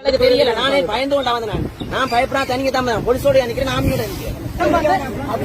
எனக்கு தெரியல நானே பயந்து கொண்டா வந்து நான் நான் பயப்படா தனிங்க தான் வந்தேன். போலீஸோட நிக்கிறேன் ஆமியோட நிக்கிறேன் அப்ப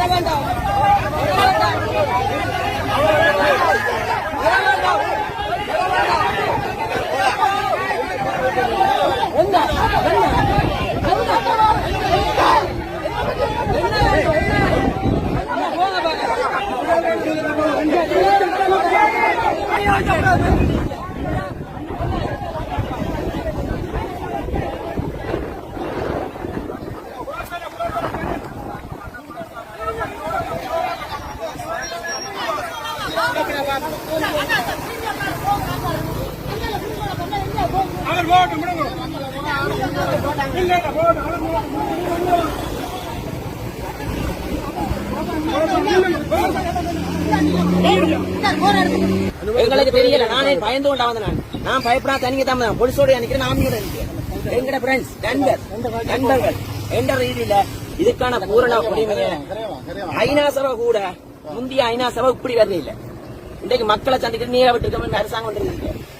பிரச்சனை எங்களுக்கு தெரியல நானே பயந்து கொண்டா வந்து நான். நான் பயப்படா தனிங்க தான் வந்தேன். நினைக்கிறேன் நிக்கிறேன் ஆமியோட எங்கட ஃப்ரெண்ட்ஸ் நண்பர் நண்பர்கள். என்ற ரீதியில இதுக்கான பூரண உரிமையை ஐநா சபை கூட முந்தைய ஐநா சபை இப்படி வரல இல்ல இன்றைக்கு மக்களை சந்திக்கிட்டு நீரை விட்டு அரசாங்கம்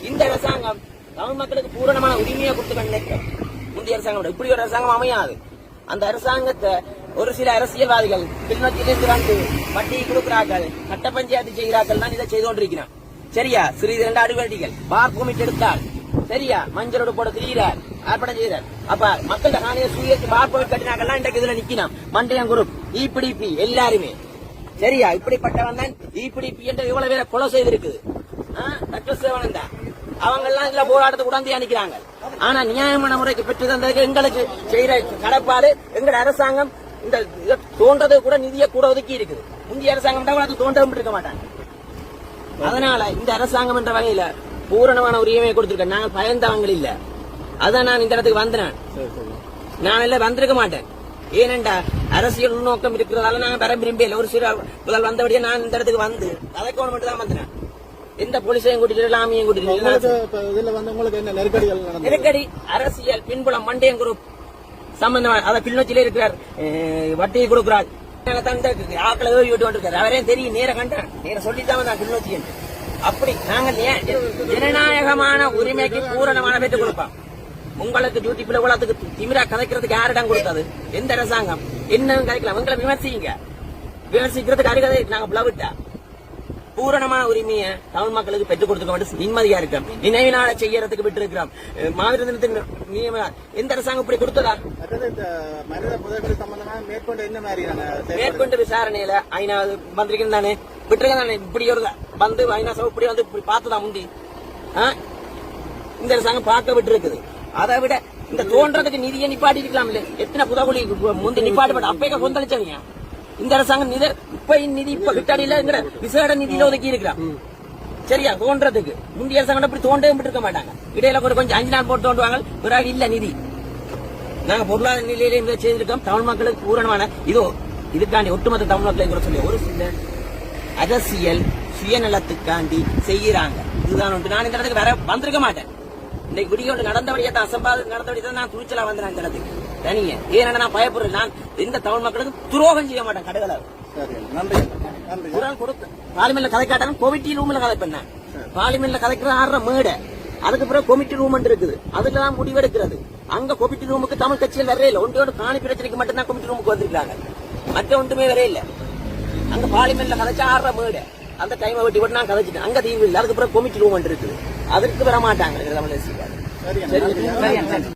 இந்த அரசாங்கம் தமிழ் மக்களுக்கு பூரணமான உரிமையை கொடுத்து நினைக்கிறேன் முந்தைய அரசாங்கம் இப்படி ஒரு அரசாங்கம் அமையாது. அந்த அரசாங்கத்தை ஒரு சில அரசியல்வாதிகள் பின்னோக்கிலிருந்து வந்து வட்டி கொடுக்கிறார்கள் சட்ட பஞ்சாயத்து செய்கிறார்கள் தான் இதை செய்து கொண்டிருக்கிறான். சரியா? சிறிது இரண்டு அடிவடிகள் பார் கோமிட் எடுத்தால். சரியா? மஞ்சளோட போட திரிகிறார். ஆர்ப்பாட்டம் செய்கிறார். அப்ப மக்கள் நானே சூரியத்து பார் கோமிட் கட்டினாங்கல்லாம் இன்றைக்கு இதுல நிக்கலாம் மண்டலம் குரூப். இபிடிபி எல்லாருமே. சரியா? இப்படிப்பட்டவன் தான் இபிடிபி என்ற இவ்வளவு பேரை கொலை செய்திருக்குது. டக்ளஸ் சேவனன் தான். அவங்க எல்லாம் இதுல போராட்டத்தை உடந்தையா நிக்கிறாங்க ஆனா நியாயமான முறைக்கு பெற்று தந்ததுக்கு எங்களுக்கு செய்யற கடப்பாடு எங்கட அரசாங்கம் இந்த இதை தோன்றது கூட நிதியை கூட ஒதுக்கி இருக்குது. முந்தைய அரசாங்கம் கூட அது தோன்றவும் இருக்க மாட்டாங்க. அதனால இந்த அரசாங்கம் என்ற வகையில பூரணமான உரிமையை கொடுத்திருக்கேன் நாங்கள் பயந்தவங்க இல்ல. அதான் நான் இந்த இடத்துக்கு வந்தேன். நான் இல்ல வந்திருக்க மாட்டேன். ஏனென்றா அரசியல் உள்நோக்கம் இருக்கிறதால நான் வர விரும்பல ஒரு சிறு முதல் வந்தபடியே நான் இந்த இடத்துக்கு வந்து அதை மட்டும் தான் வந்தேன். எந்த போலீஸையும் கூட்டிட்டு லாமியும் கூட்டிட்டு நெருக்கடி அரசியல் பின்புலம் மண்டையம் குரூப். சம்பந்தமா அத கிளிநொச்சியில இருக்கிறார். வட்டியை கொடுக்கிறார். ஆக்களை ஏறி விட்டு வந்திருக்காரு. அவரே தெரியும் நேர கண்டேன் நேர சொல்லித்தான் நான் கிளிநொச்சி என்று. அப்படி நாங்கள் ஏன் ஜனநாயகமான உரிமைக்கு பூரணமான பெற்றுக் கொடுப்போம்? உங்களுக்கு டியூட்டி பிள்ளை உலகத்துக்கு திமிரா கதைக்கிறதுக்கு யாரிடம் கொடுத்தது? எந்த அரசாங்கம்? என்ன கதைக்கலாம். உங்களை விமர்சிங்க. விமர்சிக்கிறதுக்கு அருகதை நாங்க பிளவிட்டா? பூரணமான உரிமையை தமிழ் மக்களுக்கு பெற்றுக் கொடுத்துக்க வேண்டும். நிம்மதியா இருக்கோம் நினைவு நாளை செய்யறதுக்கு விட்டு இருக்கிறோம் மாவீர தினத்தின் நியமன எந்த அரசாங்கம் இப்படி கொடுத்ததா? மனித சம்பந்தமா மேற்கொண்டு என்ன விசாரணையில ஐநா வந்திருக்கேன் தானே? விட்டுருக்கேன் தானே? இப்படி ஒரு வந்து ஐநா சபை இப்படி வந்து இப்படி பார்த்ததா முந்தி? ஆ? இந்த அரசாங்கம் பார்க்க விட்டு இருக்குது அதை விட இந்த தோன்றதுக்கு நிதியை நிப்பாட்டி இருக்கலாம்ல எத்தனை புதகுழி முந்தி நிப்பாட்டு அப்பே கொந்தளிச்சவங்க. இந்த அரசாங்கம் நிதி இப்ப நிதி இப்ப விட்டாடியில விசேட நிதியில ஒதுக்கி இருக்கிறான். சரியா? தோன்றதுக்கு. முந்தைய அரசாங்கம் இப்படி தோண்டவே விட்டு இருக்க மாட்டாங்க. இடையில ஒரு கொஞ்சம் அஞ்சு நாள் போட்டு தோண்டுவாங்க. பிறகு இல்ல நிதி. நாங்க பொருளாதார நிலையில இந்த செய்திருக்கோம். தமிழ் மக்களுக்கு பூரணமான இதோ இதுக்காண்டி ஒட்டுமொத்த தமிழ் மக்களை கூட சொல்லி. ஒரு சில அரசியல் சுயநலத்துக்காண்டி செய்யறாங்க. இதுதான் ஒன்று நான் இந்த இடத்துக்கு வேற வந்திருக்க மாட்டேன். இன்னைக்கு விடிய ஒன்று நடந்தபடியே தான் அசம்பாத நடந்தபடியே தான் நான் துணிச்சலா வந்தேன் இந்த இடத்துக்கு. தனியே. ஏன்னா நான் பயப்படுறேன் நான் இந்த தமிழ் மக்களுக்கு துரோகம் செய்ய மாட்டேன் நன்றி. குரல் கொடுத்து பார்லிமெண்ட்ல கதை காட்டாலும் கொமிட்டி ரூம்ல கதை பண்ணேன் பார்லிமெண்ட்ல கதைக்கிற ஆடுற மேடை. அதுக்கு பிறகு கொமிட்டி ரூம் இருக்குது. அதுல தான் முடிவெடுக்கிறது. அங்க கொமிட்டி ரூமுக்கு தமிழ் கட்சியில் வரவே இல்லை. ஒன்றோட காணி பிரச்சனைக்கு மட்டும் தான் கொமிட்டி ரூமுக்கு வந்திருக்காங்க மற்ற ஒன்றுமே வரவே இல்லை. அங்க பார்லிமெண்ட்ல கதைச்சா ஆடுற மேடை. அந்த டைமை வெட்டி விட்டு நான் கதைச்சிட்டேன். அங்க தீவு இல்லை. அதுக்கு பிறகு கொமிட்டி ரூம் இருக்குது. அதுக்கு வர மாட்டாங்க தமிழ்.